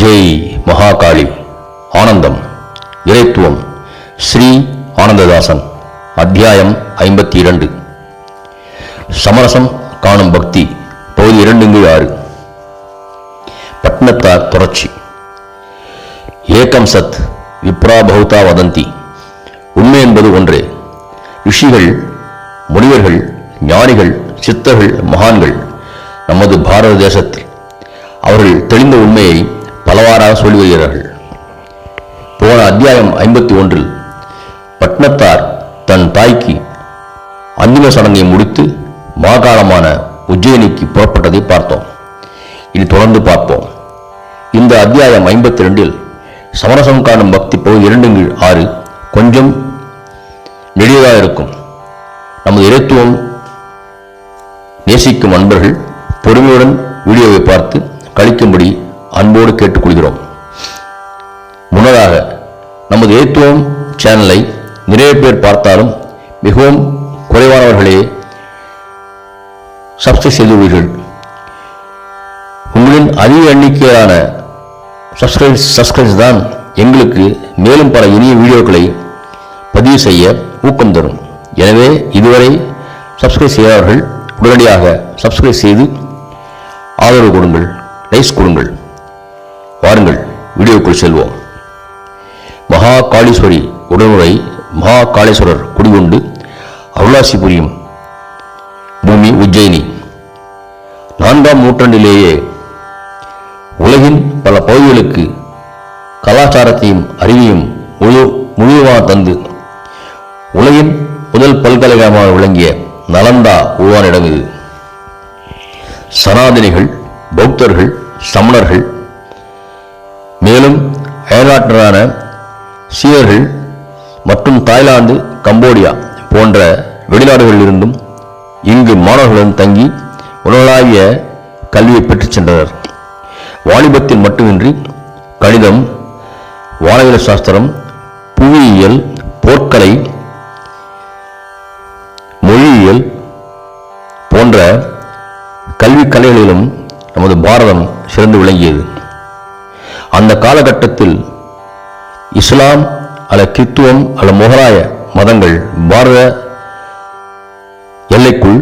ஜெய் மகாகாளி ஆனந்தம் இறைத்துவம் ஸ்ரீ ஆனந்ததாசன் அத்தியாயம் ஐம்பத்தி இரண்டு சமரசம் காணும் பக்தி பகுதி இரண்டுங்கு ஆறு. பட்னத்தார் புரட்சி ஏகம் சத் விப்ரா பௌதா வதந்தி. உண்மை என்பது ஒன்றே. ரிஷிகள் முனிவர்கள் ஞானிகள் சித்தர்கள் மகான்கள் நமது பாரத தேசத்தில் அவர்கள் தெளிந்த உண்மையை பலவாறாக சொல்லி வருகிறார்கள். போன அத்தியாயம் ஐம்பத்தி ஒன்றில் பட்னத்தார் தன் தாய்க்கு அந்திம சடங்கை முடித்து மாகாணமான உஜ்ஜயினிக்கு புறப்பட்டதை பார்த்தோம். இனி தொடர்ந்து பார்ப்போம். இந்த அத்தியாயம் ஐம்பத்தி ரெண்டில் சமரசம் காணும் பக்தி பகுதி இரண்டு கீழ் ஆறு கொஞ்சம் நெடியதாக இருக்கும். நமது இறைத்துவம் நேசிக்கும் அன்பர்கள் பொறுமையுடன் வீடியோவை பார்த்து கழிக்கும்படி அன்போடு கேட்டுக்கொள்கிறோம். முன்னதாக நமது ஏத்துவம் சேனலை நிறைய பேர் பார்த்தாலும் மிகவும் குறைவானவர்களே சப்ஸ்கிரைப் செய்துள்ளீர்கள். உங்களின் அதிக எண்ணிக்கையிலான சப்ஸ்கிரைப் சப்ஸ்கிரைப்ஸ் தான் எங்களுக்கு மேலும் பல இனிய வீடியோக்களை பதிவு செய்ய ஊக்கம் தரும். எனவே இதுவரை சப்ஸ்கிரைப் செய்யாதவர்கள் உடனடியாக சப்ஸ்கிரைப் செய்து ஆதரவு கொடுங்கள் லைக்ஸ் கொடுங்கள். வீடியோக்குள் செல்வோம். மகா காளீஸ்வரி உடனுரை மகா காளேஸ்வரர் குடிகொண்டு அருளாசி புரியும் பூமி உஜ்ஜயினி. நான்காம் நூற்றாண்டிலேயே உலகின் பல பகுதிகளுக்கு கலாச்சாரத்தையும் அறிவையும் முழு முழுவதாக தந்து உலகின் முதல் பல்கலைக்கழகமாக விளங்கிய நலந்தா உருவான இடம் இது. சனாதனிகள் பௌத்தர்கள் சமணர்கள் மேலும் அயல்நாட்டினரான சீனர்கள் மற்றும் தாய்லாந்து கம்போடியா போன்ற வெளிநாடுகளிலிருந்தும் இங்கு மாணவர்களுடன் தங்கி உலகளாவிய கல்வியை பெற்றுச் சென்றனர். வாலிபத்தில் மட்டுமின்றி கணிதம் வானவியல் சாஸ்திரம் புவியியல் போர்க்கலை மொழியியல் போன்ற கல்வி கலைகளிலும் நமது பாரதம் சிறந்து விளங்கியது. அந்த காலகட்டத்தில் இஸ்லாம் அல்ல கிறித்துவம் அல்ல முகலாய மதங்கள் பாரத எல்லைக்குள்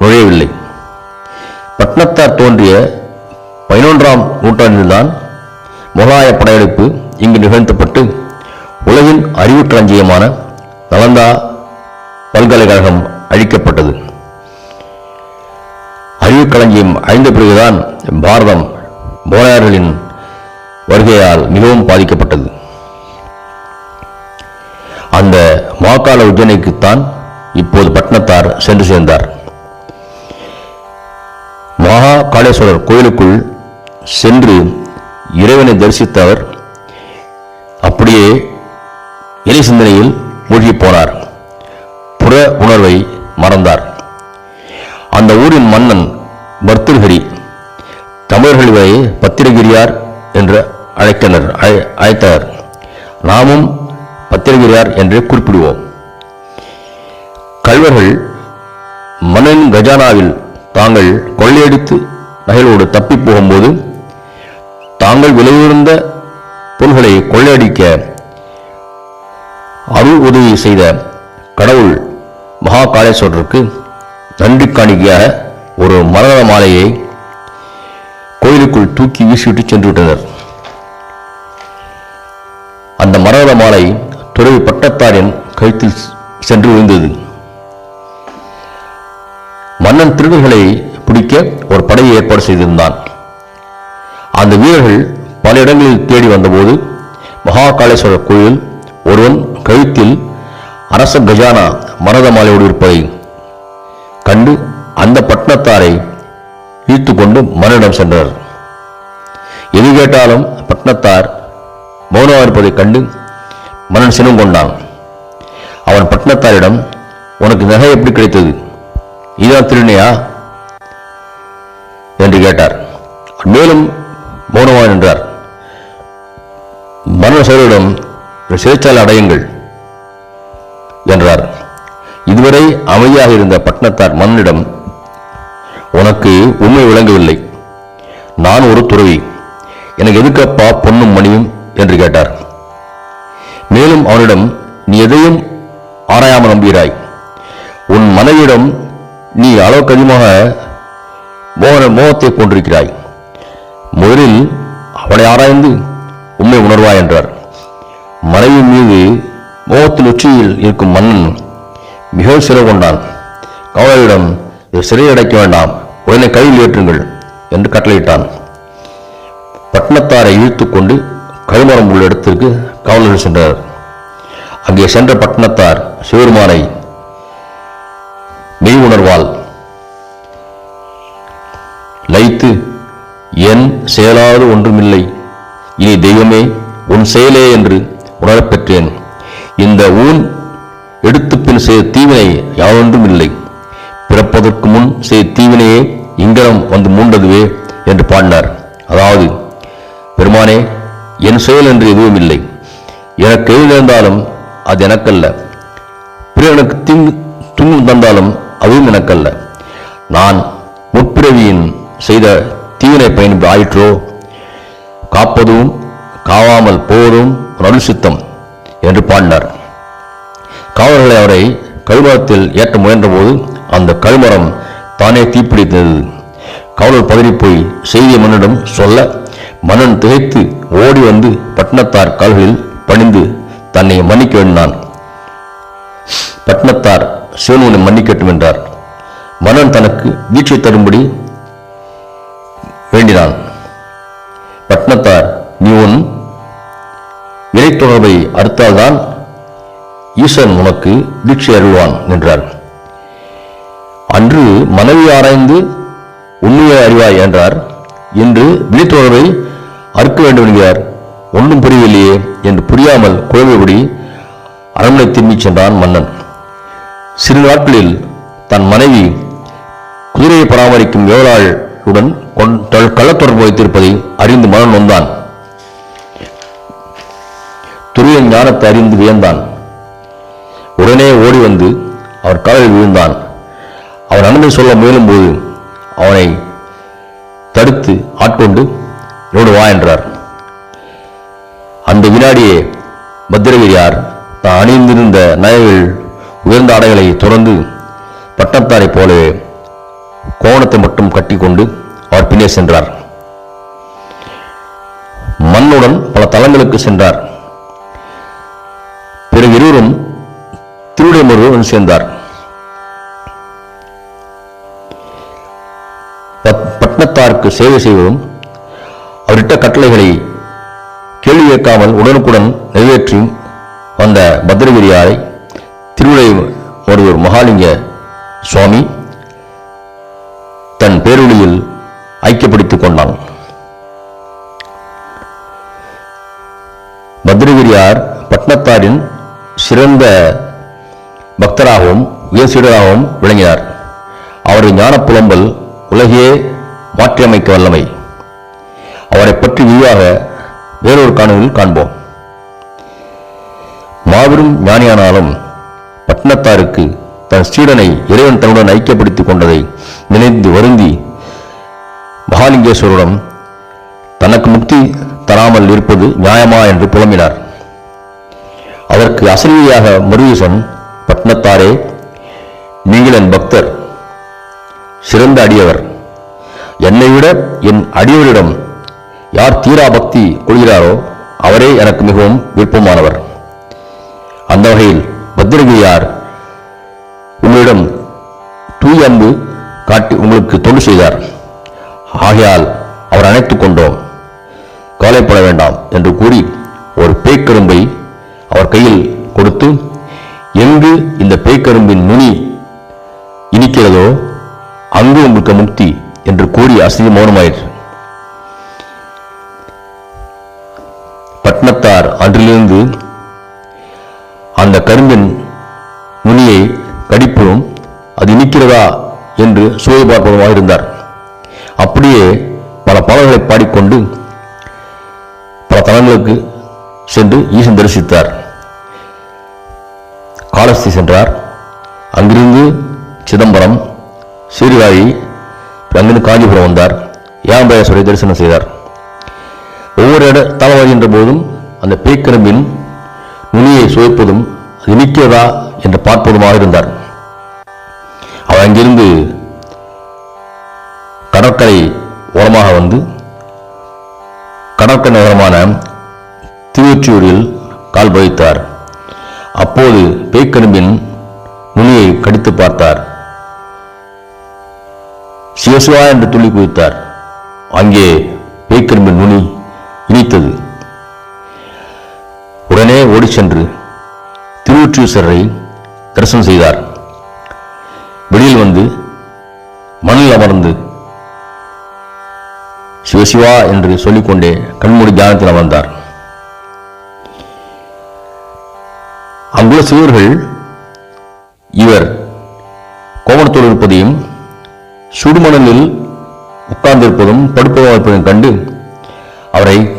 நுழையவில்லை. பட்னத்தார் தோன்றிய பதினொன்றாம் நூற்றாண்டில்தான் முகலாய படையெடுப்பு இங்கு நிகழ்த்தப்பட்டு உலகின் அறிவுற்றஞ்சியமான நலந்தா பல்கலைக்கழகம் அழிக்கப்பட்டது. அறிவுக்களஞ்சியம் அழிந்த பிறகுதான் பாரதம் முகலாயர்களின் வருகையால் மிகவும் பாதிக்கப்பட்டது. அந்த மாக்கால உஜ்ஜனைக்குத்தான் இப்போது பட்டணத்தார் சென்று சேர்ந்தார். மகா காளேஸ்வரர் கோயிலுக்குள் சென்று இறைவனை தரிசித்த அவர் அப்படியே இறை சிந்தனையில் மூழ்கி போனார். புற உணர்வை மறந்தார். அந்த ஊரின் மன்னன் பர்தர்ஹரி தமிழர்கள் பத்திரகிரியார் என்ற அழைத்தனர். அழை- அழைத்தனர். நாமும் பத்திரகிரியார் என்று குறிப்பிடுவோம். கல்வர்கள் மன்னன் கஜானாவில் தாங்கள் கொள்ளையடித்து நகைகளோடு தப்பி போகும்போது தாங்கள் விலையுயர்ந்த பொருள்களை கொள்ளையடிக்க அருள் உதவி செய்த கடவுள் மகா காளேஸ்வரருக்கு நன்றி காணிக்கையாக ஒரு மரண மாலையை கோயிலுக்குள் தூக்கி வீசிவிட்டு சென்று விட்டனர். அந்த மரகத மாலை துறவி பட்டத்தாரின் கழுத்தில் சென்று விழுந்தது. மன்னன் திருடர்களை பிடிக்க ஒரு படையை ஏற்பாடு செய்திருந்தான். அந்த வீரர்கள் பல இடங்களில் தேடி வந்தபோது மகாகாளேஸ்வரர் கோயில் ஒருவன் கழுத்தில் அரச கஜானா மரத மாலையோடு இருப்பதை கண்டு அந்த பட்டணத்தாரை இழுத்து கொண்டு மன்னனிடம் சென்றனர் எது கேட்டாலும் பட்டணத்தார் மௌனமாக இருப்பதைக் கண்டு மன்னன் சினம் கொண்டான். அவன் பட்டணத்தாரிடம் உனக்கு நகை எப்படி கிடைத்தது? இதுதான் திருணையா என்று கேட்டார். மேலும் மௌனமாக நின்றார். மரண சோழரிடம் சிறைச்சாலை அடையுங்கள் என்றார். இதுவரை அமைதியாக இருந்த பட்டணத்தார் மன்னனிடம் உனக்கு உண்மை விளங்கவில்லை. நான் ஒரு துறவி. எனக்கு எதுக்கப்பா பொன்னும் மணியும் என்று கேட்டார். மேலும் அவனிடம் நீ எதையும் ஆராயாமல் நம்புகிறாய். உன் மனைவியிடம் நீ அளவுக்கு அதிகமாக மோகன மோகத்தை கொண்டிருக்கிறாய் முதலில் அவளை ஆராய்ந்து உண்மை உணர்வாய் என்றார். மனைவி மீது மோகத்தின் உச்சியில் இருக்கும் மன்னன் மிகவும் சிறை கொண்டான். கவலையிடம் இதை அடைக்க வேண்டாம். உடனே கையில் ஏற்றுங்கள் என்று கட்டளையிட்டான். பட்டணத்தாரை இழுத்துக்கொண்டு கழுமரம் உள்ள இடத்திற்கு காவலர்கள் சென்றார். அங்கே சென்ற பட்டணத்தார் சிவருமானை மெய் உணர்வால் லைத்து என் செயலாவது ஒன்றுமில்லை. இனி தெய்வமே உன் செயலே என்று உணரப் பெற்றேன். இந்த ஊன் எடுத்து பின் செய்த தீவினை யாவொன்றும் இல்லை பிறப்பதற்கு முன் செய்த தீவினையே இங்கனம் வந்து மூண்டதுவே என்று பாடினார். அதாவது பெருமானே என் செயல் என்று எதுவும் இல்லை. எனக்கு எது நேர்ந்தாலும் அது எனக்கல்ல. பிறனுக்கு தீங்கு துன்பம் தந்தாலும் அதுவும் எனக்கல்ல. நான் முற்பிறவியின் செய்த தீவினை பயன்பு ஆயிற்றோ? காப்பதும் காவாமல் போவதும் ஒரு சித்தம் என்று பாடினார். காவலர்களை அவரை கழுமரத்தில் ஏற்ற முயன்றபோது அந்த கழுமரம் தானே தீப்பிடித்தது. காவலர் போய் செய்திய மன்னிடம் சொல்ல மனன் திகைத்து ஓடி வந்து பட்டணத்தார் கால்களில் பணிந்து தன்னை மன்னிக்க வேண்டினான் பட்டணத்தார் சிவனுவனை மன்னிக்கட்டும் என்றார். மனன் தனக்கு வீட்சை தரும்படி வேண்டினான். பட்டணத்தார் நீ உன் இறைத்தொடர்பை அறுத்தால்தான் ஈசன் உனக்கு தீட்சை அருள்வான் என்றார். அன்று மனைவி ஆராய்ந்து உண்மையை அறிவாய் என்றார். இன்று விழித்தொடர்பை அறுக்க வேண்டும் என்கிறார் ஒன்றும் புரியவில்லையே என்று புரியாமல் குழம்புபடி அரண்மனை திரும்பிச் சென்றான் மன்னன். சிறு நாட்களில் தன் மனைவி குதிரையை பராமரிக்கும் வேளாளுடன் கள்ளத்தொடர்பு வைத்திருப்பதை அறிந்து மனம் நொந்தான். துரியன் ஞானத்தை அறிந்து வியந்தான். உடனே ஓடி வந்து அவர் காலில் விழுந்தான். அவன் நன்மை சொல்ல முயலும்போது அவனை தடுத்து ஆட்கொண்டு என்னோடு வா என்றார். அந்த வினாடியே பத்திரகிரியார் தான் அணிந்திருந்த நகைகள் உயர்ந்த ஆடைகளை துறந்து பட்டத்தாரை போலவே கோணத்தை மட்டும் கட்டிக்கொண்டு அவர் பின்னே சென்றார். மண்ணுடன் பல தலங்களுக்கு சென்றார். பிறகு இருவரும் திருவிடைமருவன் சேர்ந்தார். பட்டணத்தாருக்கு சேவை செய்வதும் அவரிட்ட கட்டளைகளை கேள்வி கேட்காமல் உடனுக்குடன் நிறைவேற்றி வந்த பத்ரகிரியாரை திருவிழை ஒருவர் மகாலிங்க சுவாமி தன் பேரொழியில் ஐக்கியப்படுத்திக் கொண்டான். பத்ரகிரியார் பட்னத்தாரின் சிறந்த பக்தராகவும் உயர்சீடராகவும் விளங்கினார். அவரது ஞான புலம்பல் உலகையே மாற்றியமைக்க வல்லமை. அவரை பற்றி விரிவாக வேறொரு காணொலியில் காண்போம். மாபெரும் ஞானியானாலும் பட்னத்தாருக்கு தன் சீடனை இறைவன் தன்னுடன் ஐக்கியப்படுத்திக் கொண்டதை நினைந்து வருந்தி மகாலிங்கேஸ்வரிடம் தனக்கு முக்தி தராமல் இருப்பது நியாயமா என்று புலம்பினார். அதற்கு அசரீதியாக முருகேசன் பட்னத்தாரே நீங்கள் என் பக்தர். சிறந்த அடியவர். என்னை விட என் அடியோரிடம் யார் தீரா பக்தி கொள்கிறாரோ அவரே எனக்கு மிகவும் விருப்பமானவர். அந்த வகையில் பத்திரகிரியார் உங்களிடம் தூய அன்பு காட்டி உங்களுக்கு தொண்டு செய்தார். ஆகையால் அவர் அணைத்து கொண்டோம். கவலைப்பட வேண்டாம் என்று கூறி ஒரு பேய்க்கரும்பை அவர் கையில் கொடுத்து எங்கு இந்த பேய்க்கரும்பின் நுனி இனிக்கிறதோ அங்கு உங்களுக்கு முக்தி என்று கூறி அசதி மௌனமாயிற்று. பட்னத்தார் அன்றிலிருந்து அந்த கரும்பின் நுனியை கடிப்பதும் அது இனிக்கிறதா என்று சுவை பார்ப்பதுமாக இருந்தார். அப்படியே பல பாடல்களை பாடிக்கொண்டு பல தலங்களுக்கு சென்று ஈசன் தரிசித்தார். காலஸ்தி சென்றார். அங்கிருந்து சிதம்பரம் சீர்காழி அங்கிருந்து காஞ்சிபுரம் வந்தார். ஏகாம்பரேஸ்வரை தரிசனம் செய்தார். ஒவ்வொரு இட தளம் என்ற போதும் அந்த பேய்க்கரும்பின் நுனியை சுவைப்பதும் அது நிற்கிறதா என்று பார்ப்பதுமாக இருந்தார். அவர் அங்கிருந்து கடற்கரை ஓரமாக வந்து கடற்கரை நகரமான திருவொற்றியூரில் கால் பதித்தார் அப்போது பேய்க்கரும்பின் நுனியை கடித்து பார்த்தார். சிவசிவா என்று துள்ளி குதித்தார். அங்கே பேய்க்கரும்பின் நுனி இனித்தது. உடனே ஓடி சென்று திருவொற்றியூசரை தரிசனம் செய்தார். வெளியில் வந்து மணில் அமர்ந்து சிவசிவா என்று சொல்லிக்கொண்டே கண்மூடி தியானத்தில் அமர்ந்தார். அங்குள்ள சிவர்கள் இவர் கோமணத்தோடு இருப்பதையும் சுடுமணலில் உட்கார்ந்திருப்பதும் படுப்பதும் இருப்பதையும் கண்டு அவரை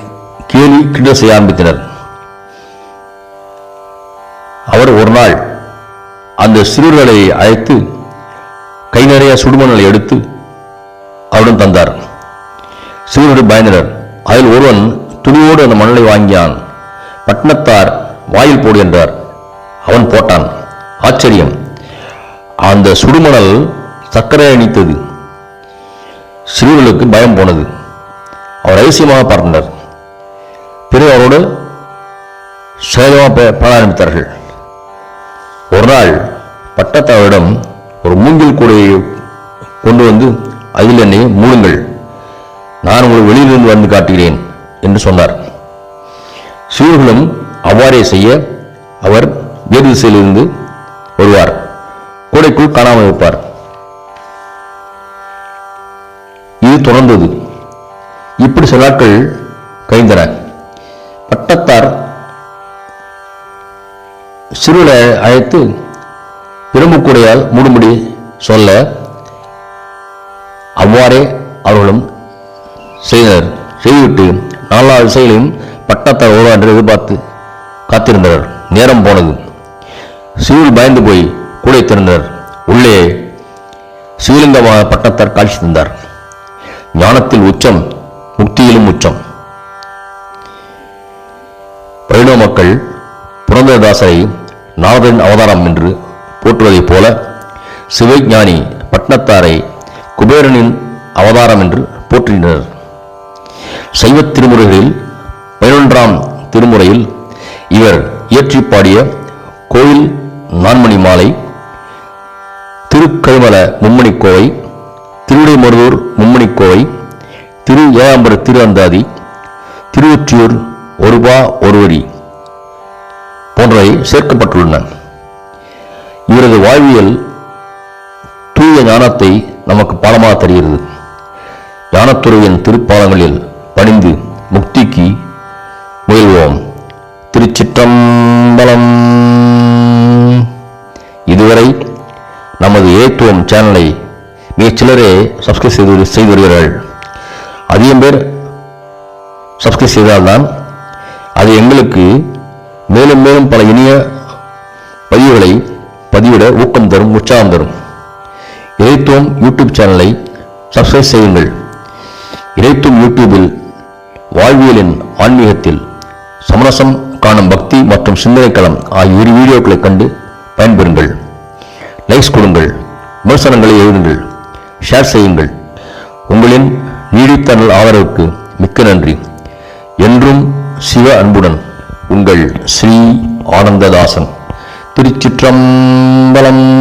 கேலி கிண்ட செய்ய ஆரம்பித்தனர். அவர் ஒரு நாள் அந்த சிறுவர்களை அழைத்து கை நிறைய சுடுமணலை எடுத்து அவரிடம் தந்தார். சிறுவர்கள் பயந்தனர். அதில் ஒருவன் துணியோடு அந்த மணலை வாங்கியான் பட்டணத்தார் வாயில் போடு என்றார். அவன் போட்டான். ஆச்சரியம். அந்த சுடுமணல் சர்க்கரை அணித்தது. சிறுவர்களுக்கு பயம் போனது. அவர் ரகசியமாக பறந்தார் பிறகு அவரோடு சேதமாக பாட ஆரம்பித்தார்கள் ஒரு நாள் பட்டத்தாரிடம் ஒரு மூங்கில் கூடையை கொண்டு வந்து அதில் என்னை மூடுங்கள். நான் உங்களை வெளியிலிருந்து வந்து காட்டுகிறேன் என்று சொன்னார். சிறுவர்களும் அவ்வாறே செய்ய அவர் வேறு திசையிலிருந்து வருவார். கூடைக்குள் காணாமல் இருப்பார். இது தொடர்ந்தது இப்படி சில நாட்கள் கழிந்தன பட்டத்தார் சிறுவனை அழைத்து பிரம்புக்கூடையால் மூடும்படி சொல்ல அவ்வாறே அவர்களும் செய்தனர். செய்துவிட்டு நாலாவது விசைகளையும் பட்டத்தார் ஓடா என்று எதிர்பார்த்து காத்திருந்தனர். நேரம் போனது. சிவில் பயந்து போய் கூடை திறந்தனர். உள்ளே சிவலிங்கமாக பட்டத்தார் காட்சி தந்தார். ஞானத்தில் உச்சம் முக்தியிலும் உச்சம். வைணவ மக்கள் புரந்தரதாசரை நாரதன் அவதாரம் என்று போற்றுவதைப் போல சிவஞானி பட்னத்தாரை குபேரனின் அவதாரம் என்று போற்றினர் சைவத் திருமுறைகளில் பதினொன்றாம் திருமுறையில் இவர் இயற்றி பாடிய கோயில் நான்மணி மாலை திருக்கழுமல மும்மணிக்கோவை திருவிடைமருதூர் மும்மணிக்கோவை திரு ஏழாம்பர திரு அந்தாதி திருவொற்றியூர் ஒருபா ஒருவரி போன்றவை சேர்க்கப்பட்டுள்ளன. இவரது வாழ்வியல் தூய ஞானத்தை நமக்கு பாடமாக தருகிறது. ஞானத்துறையின் திருப்பாலங்களில் பணிந்து முக்திக்கு முயல்வோம். திருச்சிற்றம்பலம். இதுவரை நமது ஏத்துவம் சேனலை மிகச் சிலரே சப்ஸ்கிரைப் செய்து செய்து வருகிறார்கள். அதிகம் பேர் சப்ஸ்கிரைப் செய்தால்தான் அது எங்களுக்கு மேலும் மேலும் பல இனிய பதிவுகளை பதிவிட ஊக்கம் தரும் உற்சாகம் தரும். இறைத்துவம் யூடியூப் சேனலை சப்ஸ்கிரைப் செய்யுங்கள். இறைத்துவம் யூடியூபில் வாழ்வியலின் ஆன்மீகத்தில் சமரசம் காணும் பக்தி மற்றும் சிந்தனை களம் ஆகிய இரு வீடியோக்களை கண்டு பயன்பெறுங்கள். லைக்ஸ் கொடுங்கள். விமர்சனங்களை எழுதுங்கள். ஷேர் செய்யுங்கள். உங்களின் நீடித்த ஆதரவுக்கு மிக்க நன்றி. என்றும் சிவ அன்புடன் உங்கள் ஸ்ரீ ஆனந்ததாசன். திருச்சிற்றம்பலம்.